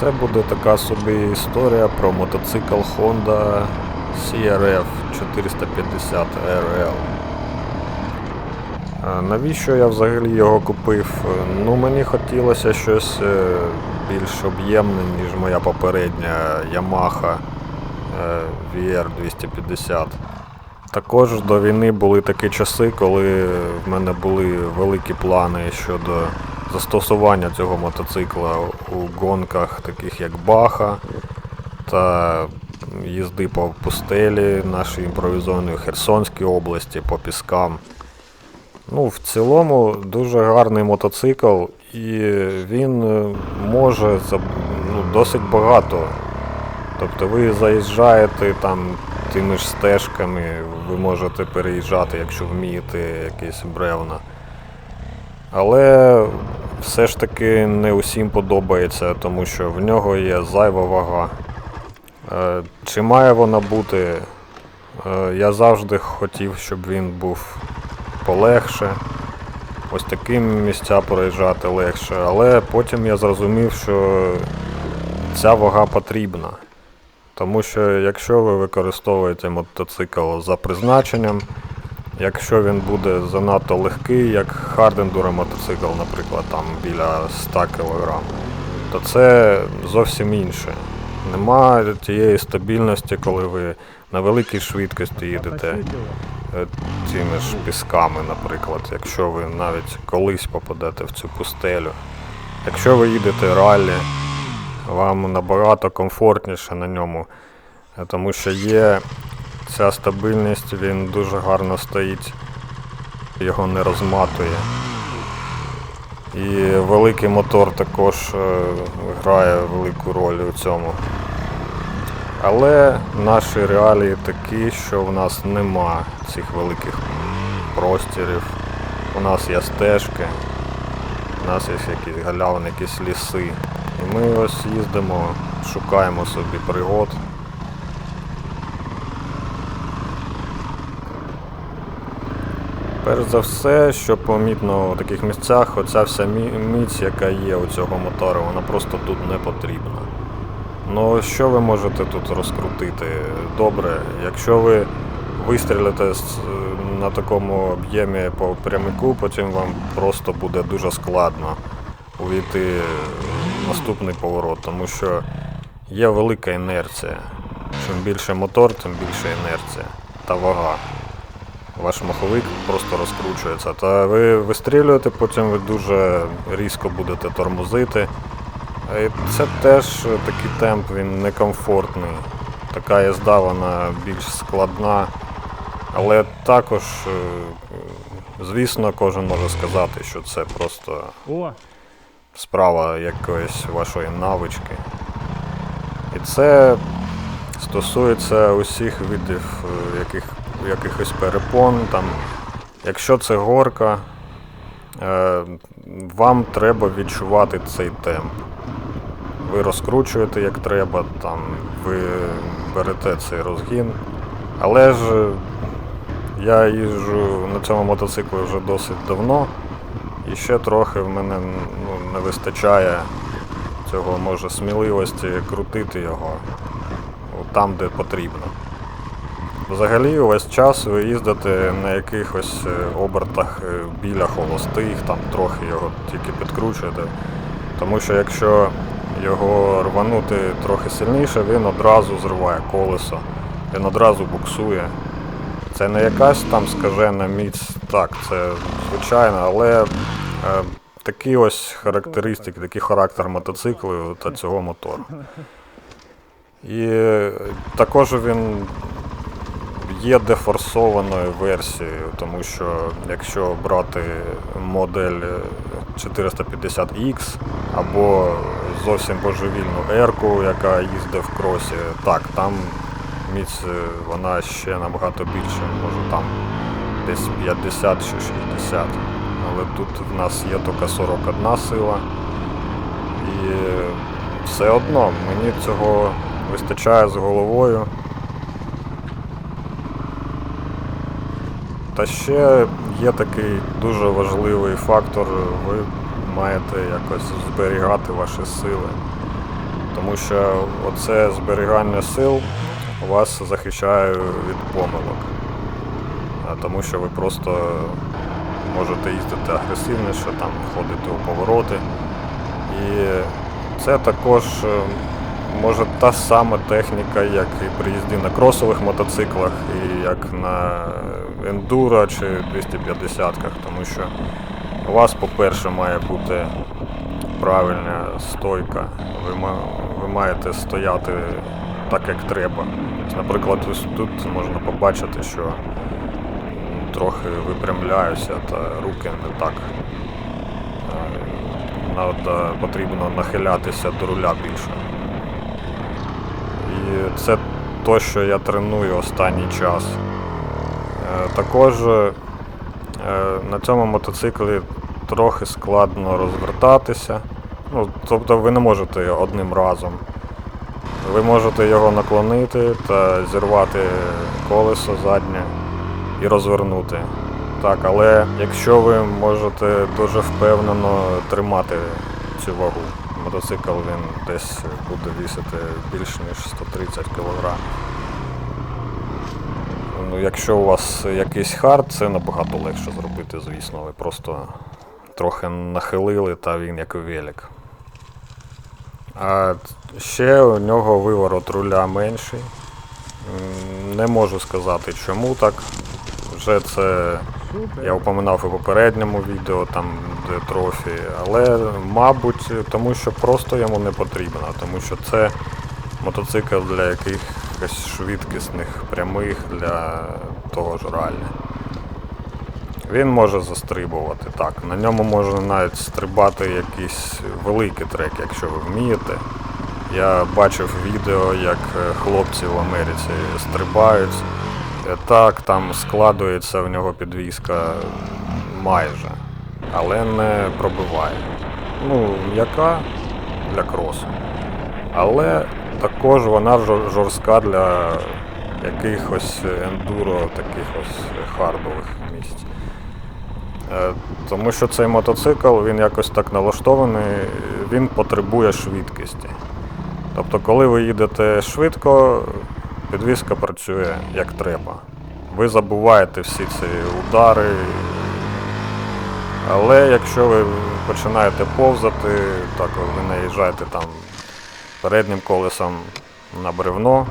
Це буде така собі історія про мотоцикл Honda CRF 450 RL. А Навіщо я взагалі його купив? Ну, мені хотілося щось е, більш об'ємне, ніж моя попередня Yamaha е, VR250. Також до війни були такі часи, коли в мене були великі плани щодо застосування цього мотоцикла у гонках, таких як Баха та їзди по пустелі нашої імпровізованої Херсонській області по піскам. Ну, в цілому дуже гарний мотоцикл, і він е, може ну, досить багато. Тобто ви заїжджаєте там тими ж стежками, ви можете переїжджати, якщо вмієте якісь бревна. Але все ж таки не усім подобається, тому що в нього є зайва вага. Е, Чи має вона бути? Е, Я завжди хотів, щоб він був полегше. Ось такі місця проїжджати легше. Але потім я зрозумів, що ця вага потрібна. Тому що якщо ви використовуєте мотоцикл за призначенням, якщо він буде занадто легкий, як хардендура мотоцикл, наприклад, там біля 100 кг, то це зовсім інше. Нема тієї стабільності, коли ви на великій швидкості їдете е, цими ж пісками, наприклад, якщо ви навіть колись попадете в цю пустелю. Якщо ви їдете раллі, вам набагато комфортніше на ньому, е, тому що є ця стабільність, він дуже гарно стоїть, його не розматує. І великий мотор також е, грає велику роль у цьому. Але наші реалії такі, що в нас нема цих великих простірів. У нас є стежки, у нас є якісь галявини, якісь ліси. І ми ось їздимо, шукаємо собі пригод. Перш за все, що помітно у таких місцях, оця вся міць, яка є у цього мотора, вона просто тут не потрібна. Ну, що ви можете тут розкрутити? Добре, якщо ви вистрілите на такому об'ємі по прямику, потім вам просто буде дуже складно увійти в наступний поворот, тому що є велика інерція. Чим більше мотор, тим більше інерція та вага. Ваш маховик просто розкручується. Та ви вистрілюєте, потім ви дуже різко будете тормозити. І це теж такий темп, він некомфортний. Така їзда, вона більш складна. Але також, е, звісно, кожен може сказати, що це просто справа якоїсь вашої навички. І це стосується усіх видів е, яких, якихось перепон. Там, якщо це горка, е, вам треба відчувати цей темп. Ви розкручуєте як треба, там, ви берете цей розгін. Але ж я їжджу на цьому мотоциклі вже досить давно. І ще трохи в мене ну, не вистачає цього може сміливості крутити його там, де потрібно. Взагалі увесь час ви їздите на якихось е, обертах е, біля холостих, там трохи його тільки підкручуєте. Тому що якщо його рванути трохи сильніше, він одразу зриває колесо, він одразу буксує. Це не якась там скажена міць, так, це звичайно, але е, такі ось характеристики, такий характер мотоциклу та цього мотору. І е, також він є дефорсованою версією, тому що якщо брати модель е, 450X або зовсім божевільну R-ку, яка їздить в кросі, так, там міць е, вона ще набагато більше, може там десь 50 чи 60. Але тут в нас є тільки 41 сила. І е, все одно мені цього вистачає з головою. Та ще є такий дуже важливий фактор, ви маєте якось зберігати ваші сили. Тому що оце зберігання сил вас захищає від помилок. Тому що ви просто можете їздити агресивніше, там входити у повороти. І це також е, може та сама техніка, як і при їзді на кросових мотоциклах, і як на ендуро чи 250-ках, тому що у вас, по-перше, має бути правильна стойка. Ви, ви маєте стояти так, як треба. Наприклад, ось тут можна побачити, що трохи випрямляюся та руки не так. Е, Надо, потрібно нахилятися до руля більше. І це то, що я треную останній час. Також е, на цьому мотоциклі трохи складно розвертатися. Ну, тобто ви не можете одним разом. Ви можете його наклонити та зірвати колесо заднє і розвернути. Так, але якщо ви можете дуже впевнено тримати цю вагу, мотоцикл він десь буде вісити більш ніж 130 кг. Ну, якщо у вас якийсь хард, це набагато легше зробити, звісно. Ви просто трохи нахилили та він як велик. А ще у нього виворот руля менший. Не можу сказати чому так. Вже це я упоминав в попередньому відео, там де трофі, але мабуть, тому що просто йому не потрібно, тому що це мотоцикл для якихось швидкісних прямих для того ж раллі. Він може застрибувати так. На ньому можна навіть стрибати якийсь великий трек, якщо ви вмієте. Я бачив відео, як е, хлопці в Америці стрибають. Е, Так, там складується в нього підвізка майже, але не пробиває. Ну, м'яка для кросу. Але також вона жорстка для якихось ендуро, таких ось хардових місць. Е, Тому що цей мотоцикл, він якось так налаштований, він потребує швидкості. Тобто, коли ви їдете швидко, підвізка працює як треба. Ви забуваєте всі ці удари. Але якщо ви починаєте повзати, так ви наїжджаєте там переднім колесом на бревно,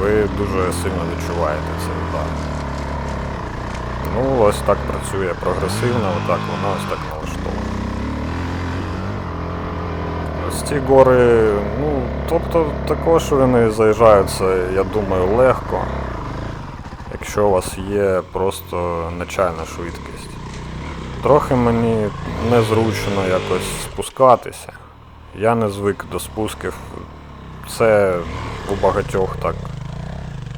ви дуже сильно відчуваєте цей удар. Ну, ось так працює прогресивно, отак вона ось так налаштована. Ось ці гори, ну, тобто також вони заїжджаються, я думаю, легко, якщо у вас є просто начальна швидкість. Трохи мені незручно якось спускатися. Я не звик до спусків. Це у багатьох так,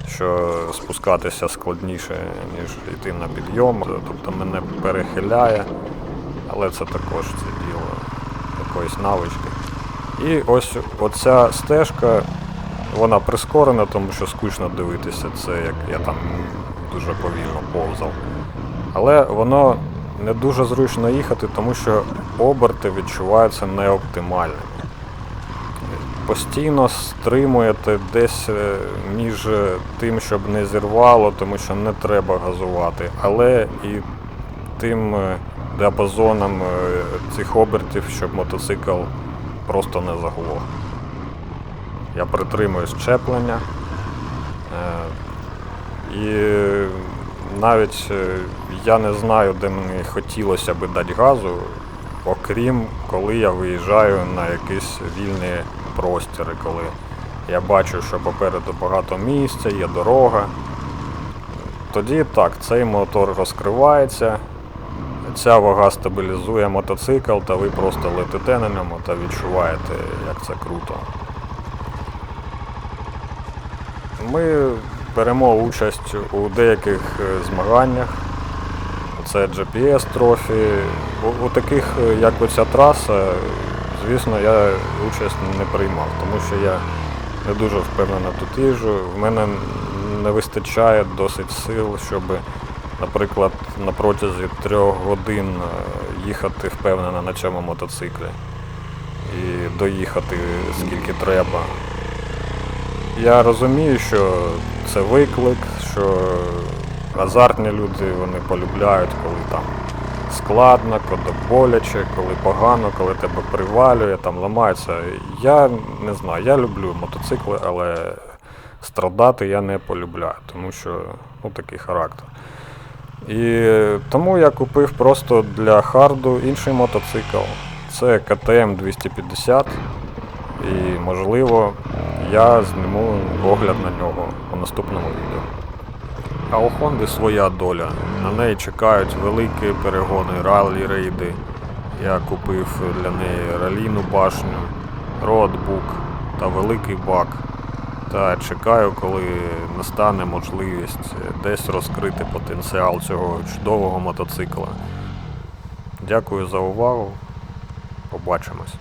що спускатися складніше, ніж йти на підйом. Тобто мене перехиляє, але це також це діло якоїсь навички. І ось оця стежка, вона прискорена, тому що скучно дивитися це, як я там дуже повільно повзав. Але воно не дуже зручно їхати, тому що оберти відчуваються неоптимальними. Постійно стримуєте десь е, між тим, щоб не зірвало, тому що не треба газувати, але і тим е, діапазоном е, цих обертів, щоб мотоцикл просто не заглох. Я притримую щеплення. І навіть я не знаю, де мені хотілося би дати газу, окрім коли я виїжджаю на якісь вільні простіри, коли я бачу, що попереду багато місця, є дорога. Тоді так, цей мотор розкривається, ця вага стабілізує мотоцикл, та ви просто летите на ньому та відчуваєте, як це круто. Ми беремо участь у деяких е, змаганнях. Це GPS трофі. У, у таких, е, як оця траса, звісно, я участь не приймав, тому що я не дуже впевнено тут їжджу. В мене не вистачає досить сил, щоб, наприклад, на протязі трьох годин е, їхати впевнено на цьому мотоциклі. і доїхати скільки треба. Я розумію, що це виклик, що азартні люди вони полюбляють, коли там складно, коли боляче, коли погано, коли тебе привалює, там ламається. Я не знаю, я люблю мотоцикли, але страдати я не полюбляю, тому що ну, такий характер. І тому я купив просто для харду інший мотоцикл. Це КТМ 250. І можливо я зніму огляд на нього у наступному відео. А у Хонди своя доля. На неї чекають великі перегони, ралі-рейди. Я купив для неї ралійну башню, роутбук та великий бак. Та чекаю, коли настане можливість десь розкрити потенціал цього чудового мотоцикла. Дякую за увагу. Побачимось.